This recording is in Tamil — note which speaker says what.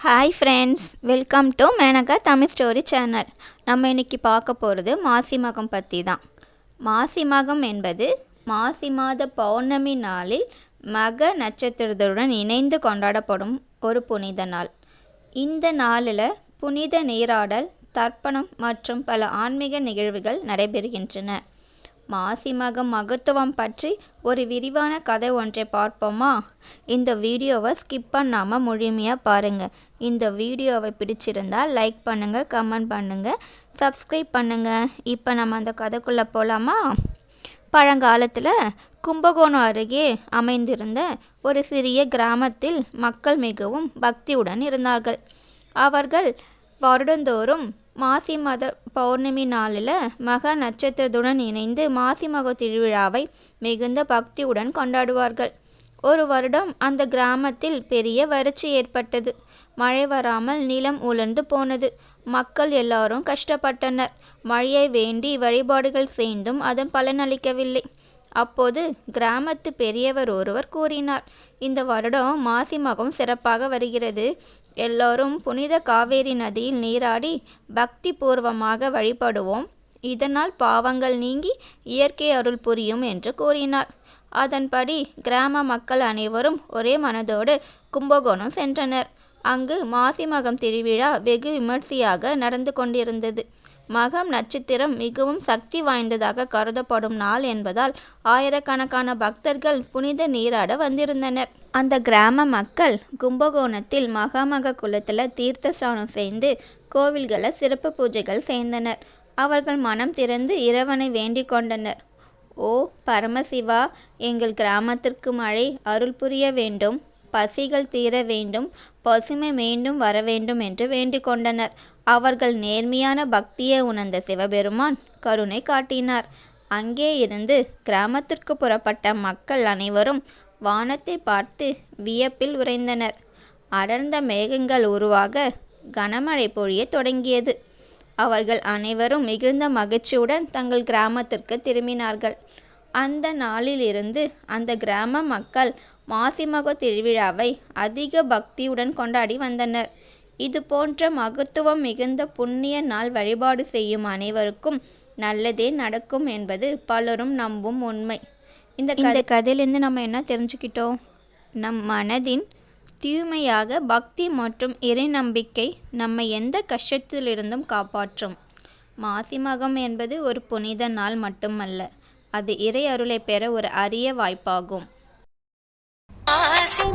Speaker 1: Hi friends welcome to Menaka Tamil story channel நம்ம இன்னைக்கு பார்க்க போகிறது மாசி மகம் பற்றி தான் மாசி மகம் என்பது மாசி மாத பௌர்ணமி நாளில் மக நட்சத்திரத்துடன் இணைந்து கொண்டாடப்படும் ஒரு புனித நாள். இந்த நாளில் புனித நீராடல் தர்ப்பணம் மற்றும் பல ஆன்மீக நிகழ்வுகள் நடைபெறுகின்றன. மாசி மகம் மகத்துவம் பற்றி ஒரு விரிவான கதை ஒன்றை பார்ப்போமா? இந்த வீடியோவை ஸ்கிப் பண்ணாமல் முழுமையாக பாருங்கள் இந்த வீடியோவை பிடிச்சிருந்தா லைக் பண்ணுங்கள் கமெண்ட் பண்ணுங்கள் சப்ஸ்கிரைப் பண்ணுங்கள் இப்போ நம்ம அந்த கதைக்குள்ளே போகலாமா பழங்காலத்தில் கும்பகோணம் அருகே அமைந்திருந்த ஒரு சிறிய கிராமத்தில் மக்கள் மிகவும் பக்தியுடன் இருந்தார்கள். அவர்கள் வருடந்தோறும் மாசி மத பௌர்ணமி நாளில் மக நட்சத்திரத்துடன் இணைந்து மாசி மக திருவிழாவை மிகுந்த பக்தியுடன் கொண்டாடுவார்கள். ஒரு வருடம் அந்த கிராமத்தில் பெரிய வறட்சி ஏற்பட்டது. மழை வராமல் நிலம் உலர்ந்து போனது. மக்கள் எல்லாரும் கஷ்டப்பட்டனர். மழையை வேண்டி வழிபாடுகள் செய்தும் அதன் பலனளிக்கவில்லை. அப்போது கிராமத்து பெரியவர் ஒருவர் கூறினார் இந்த வருடம் மாசி மகம் சிறப்பாக வருகிறது. எல்லோரும் புனித காவேரி நதியில் நீராடி பக்தி பூர்வமாக வழிபடுவோம். இதனால் பாவங்கள் நீங்கி இயற்கை அருள் புரியும் என்று கூறினார். அதன்படி கிராம மக்கள் அனைவரும் ஒரே மனதோடு கும்பகோணம் சென்றனர். அங்கு மாசி மகம் திருவிழா வெகு விமர்சையாக நடந்து கொண்டிருந்தது. மகம் நட்சத்திரம் மிகவும் சக்தி வாய்ந்ததாக கருதப்படும் நாள் என்பதால் ஆயிரக்கணக்கான பக்தர்கள் புனித நீராட வந்திருந்தனர். அந்த கிராம மக்கள் கும்பகோணத்தில் மகாமக குலத்தில் தீர்த்த ஸ்நானம் செய்து கோவில்களை சிறப்பு பூஜைகள் செய்தனர். அவர்கள் மனம் திறந்து இறைவனை வேண்டிக் கொண்டனர். ஓ பரமசிவா எங்கள் கிராமத்திற்கு மழை அருள் புரிய வேண்டும். பசிகள் தீர வேண்டும் பசுமை மீண்டும் வர வேண்டும் என்று வேண்டிக் கொண்டனர். அவர்கள் நேர்மையான பக்தியை உணர்ந்த சிவபெருமான் கருணை காட்டினார். அங்கே இருந்து கிராமத்திற்கு புறப்பட்ட மக்கள் அனைவரும் வானத்தை பார்த்து வியப்பில் உறைந்தனர். அடர்ந்த மேகங்கள் உருவாக கனமழை பொழிய தொடங்கியது. அவர்கள் அனைவரும் மிகுந்த மகிழ்ச்சியுடன் தங்கள் கிராமத்திற்கு திரும்பினார்கள். அந்த நாளிலிருந்து அந்த கிராம மக்கள் மாசிமக திருவிழாவை அதிக பக்தியுடன் கொண்டாடி வந்தனர். இது போன்ற மகத்துவம் மிகுந்த புண்ணிய நாள் வழிபாடு செய்யும் அனைவருக்கும் நல்லதே நடக்கும் என்பது பலரும் நம்பும் உண்மை. இந்த இந்த கதையிலேருந்து நம்ம என்ன தெரிஞ்சுக்கிட்டோம்? நம் மனதின் தூய்மையாக பக்தி மற்றும் இறை நம்பிக்கை நம்மை எந்த கஷ்டத்திலிருந்தும் காப்பாற்றும். மாசி மகம் என்பது ஒரு புனித நாள் மட்டுமல்ல. அது இறை அருளை பெற ஒரு அரிய வாய்ப்பாகும்.
Speaker 2: ஆசி